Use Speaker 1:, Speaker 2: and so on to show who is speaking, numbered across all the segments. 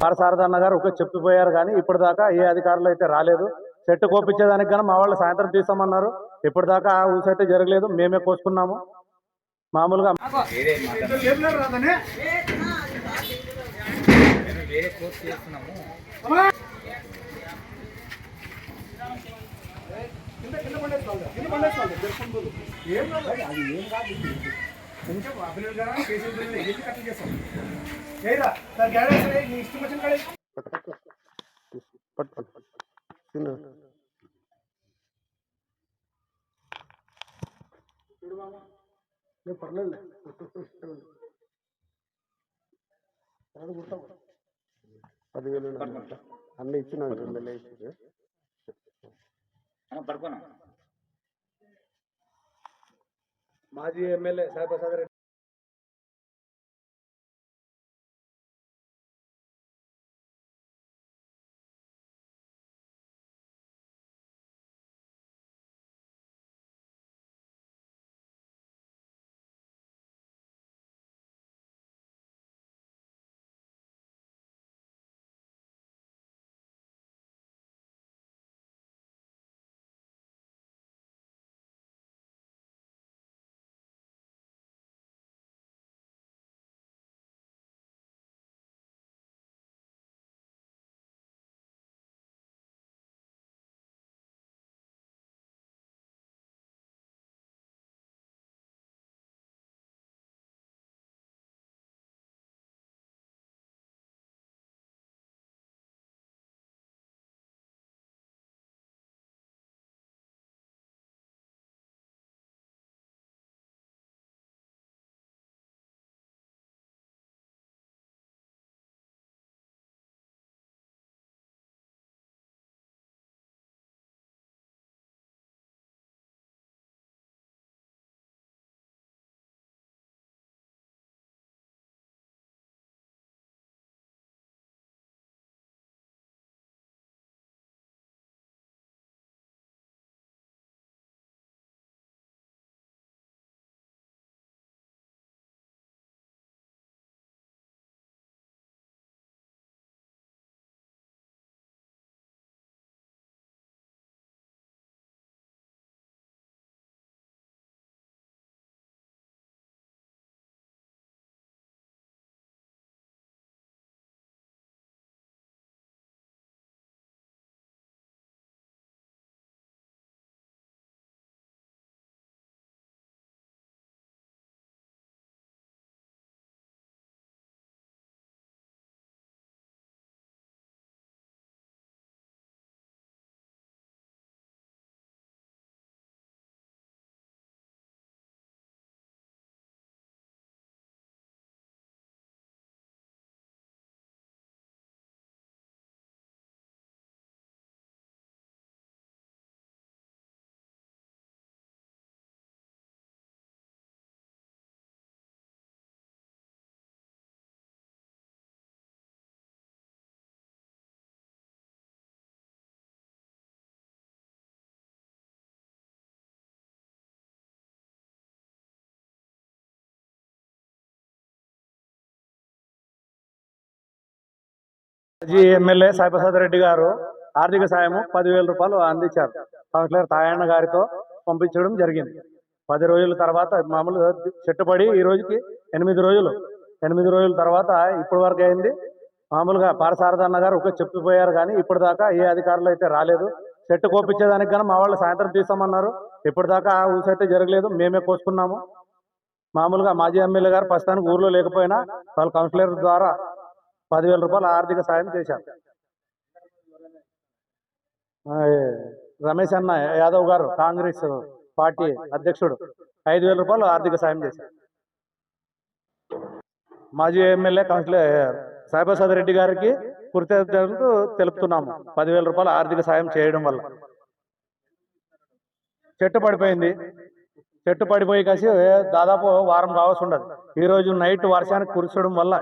Speaker 1: పారసారథన్న గారు ఒక చెప్పిపోయారు కానీ ఇప్పటిదాకా ఏ అధికారులు అయితే రాలేదు. చెట్టు కోపించేదానికి కానీ మా వాళ్ళు సాయంత్రం తీసామన్నారు ఇప్పటిదాకా ఆ ఊసి అయితే జరగలేదు. మేమే కోసుకున్నాము. మామూలుగా
Speaker 2: ఏం కాదు అది ఏం కాదు
Speaker 3: పట్టు పట్టు పట్టు తిను పర్లేదు పదివేలు అన్నీ ఇచ్చినాను ఎమ్మెల్యే
Speaker 1: మాజీ ఎమ్మెల్యే సాయిప్రసాద్ రెడ్డి మాజీ ఎమ్మెల్యే సాయిప్రసాద్ రెడ్డి గారు ఆర్థిక సాయము పదివేల రూపాయలు అందించారు. కౌన్సిలర్ తాయన్న గారితో పంపించడం జరిగింది. పది రోజుల తర్వాత మామూలు చెట్టుపడి ఈ రోజుకి ఎనిమిది రోజులు. ఎనిమిది రోజుల తర్వాత ఇప్పటి వరకు అయింది. మామూలుగా పారసారదన్న గారు ఒక చెప్పిపోయారు కానీ ఇప్పటిదాకా ఏ అధికారులు అయితే రాలేదు. చెట్టు కోపించేదానికి కానీ మా వాళ్ళు సాయంత్రం తీసామన్నారు ఇప్పటిదాకా ఆ ఊసి అయితే జరగలేదు. మేమే కోసుకున్నాము. మామూలుగా మాజీ ఎమ్మెల్యే గారు ప్రస్తుతానికి ఊర్లో లేకపోయినా వాళ్ళ కౌన్సిలర్ ద్వారా పదివేల రూపాయలు ఆర్థిక సాయం చేశారు. రమేష్ అన్న యాదవ్ గారు కాంగ్రెస్ పార్టీ అధ్యక్షుడు ఐదు వేల రూపాయలు ఆర్థిక సాయం చేశారు. మాజీ ఎమ్మెల్యే కౌన్సిలర్ సాయిప్రసాద్ రెడ్డి గారికి కృతజ్ఞతలు తెలుపుతున్నాము. పదివేల రూపాయలు ఆర్థిక సాయం చేయడం వల్ల. చెట్టు పడిపోయింది. చెట్టు పడిపోయి కాసి దాదాపు వారం కావాల్సి ఉండదు. ఈ రోజు నైట్ వర్షానికి కురచడం వల్ల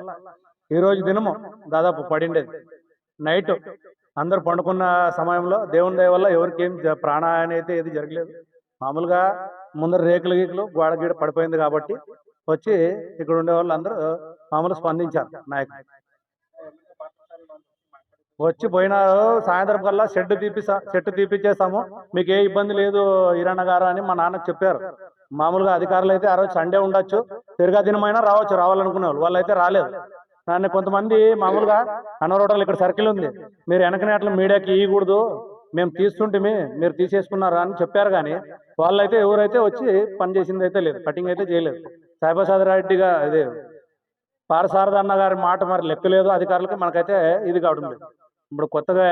Speaker 1: ఈ రోజు దినము దాదాపు పడిండేది. నైట్ అందరు పండుకున్న సమయంలో దేవుని దయ వల్ల ఎవరికి ఏం ప్రాణహాని అయితే ఏది జరగలేదు. మామూలుగా ముందర రేకులు గీకులు గోడ గీడ పడిపోయింది కాబట్టి వచ్చి ఇక్కడ ఉండే వాళ్ళు అందరూ మామూలు స్పందించారు నాయకు వచ్చి పోయినారు సాయంత్రం కల్లా షెడ్ తీపిస్తా షెడ్ తీపిచ్చేస్తాము మీకు ఏ ఇబ్బంది లేదు ఈరన్న గారు అని మా నాన్నకు చెప్పారు. మామూలుగా అధికారులు అయితే ఆ రోజు సండే ఉండొచ్చు తిరగా దినమైనా రావచ్చు రావాలనుకునే వాళ్ళు. వాళ్ళు అయితే రాలేదు. నన్ను కొంతమంది మామూలుగా అన్నరోటలు ఇక్కడ సర్కిల్ ఉంది. మీరు వెనకనే అట్లా మీడియాకి ఇవ్వకూడదు మేము తీస్తుంటిమి మీరు తీసేసుకున్నారా అని చెప్పారు కానీ వాళ్ళైతే ఎవరైతే వచ్చి పని చేసింది అయితే లేదు. కటింగ్ అయితే చేయలేదు. సాయిప్రసాద్ రెడ్డిగా ఇది పారసారద అన్న గారి మాట మరి లెక్కలేదు. అధికారులకి మనకైతే ఇది కావడం లేదు. ఇప్పుడు కొత్తగా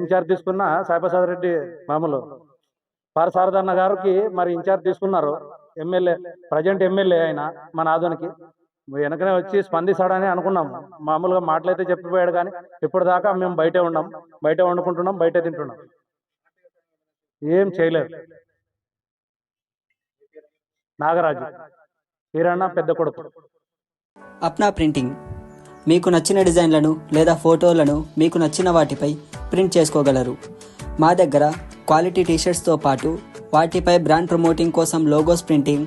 Speaker 1: ఇన్ఛార్జ్ తీసుకున్న సాయిప్రసాద్ రెడ్డి మామూలు పారసారద అన్న గారికి మరి ఇన్ఛార్జ్ తీసుకున్నారు. ఎమ్మెల్యే ప్రజెంట్ ఎమ్మెల్యే ఆయన మన ఆధునికి వెనకనే వచ్చి స్పందిస్తాడని అనుకున్నాం. మామూలుగా మాటలైతే చెప్పిపోయాడు కానీ ఇప్పుడు దాకా మేము బయటే ఉన్నాం. బయట వండుకుంటున్నాం బయటే తింటున్నాం. ఏం చేయలేదు. నాగరాజు హీరన్న పెద్ద కొడుకు.
Speaker 4: అప్నా ప్రింటింగ్. మీకు నచ్చిన డిజైన్లను లేదా ఫోటోలను మీకు నచ్చిన వాటిపై ప్రింట్ చేసుకోగలరు. మా దగ్గర క్వాలిటీ టీషర్ట్స్తో పాటు వాటిపై బ్రాండ్ ప్రమోటింగ్ కోసం లోగోస్ ప్రింటింగ్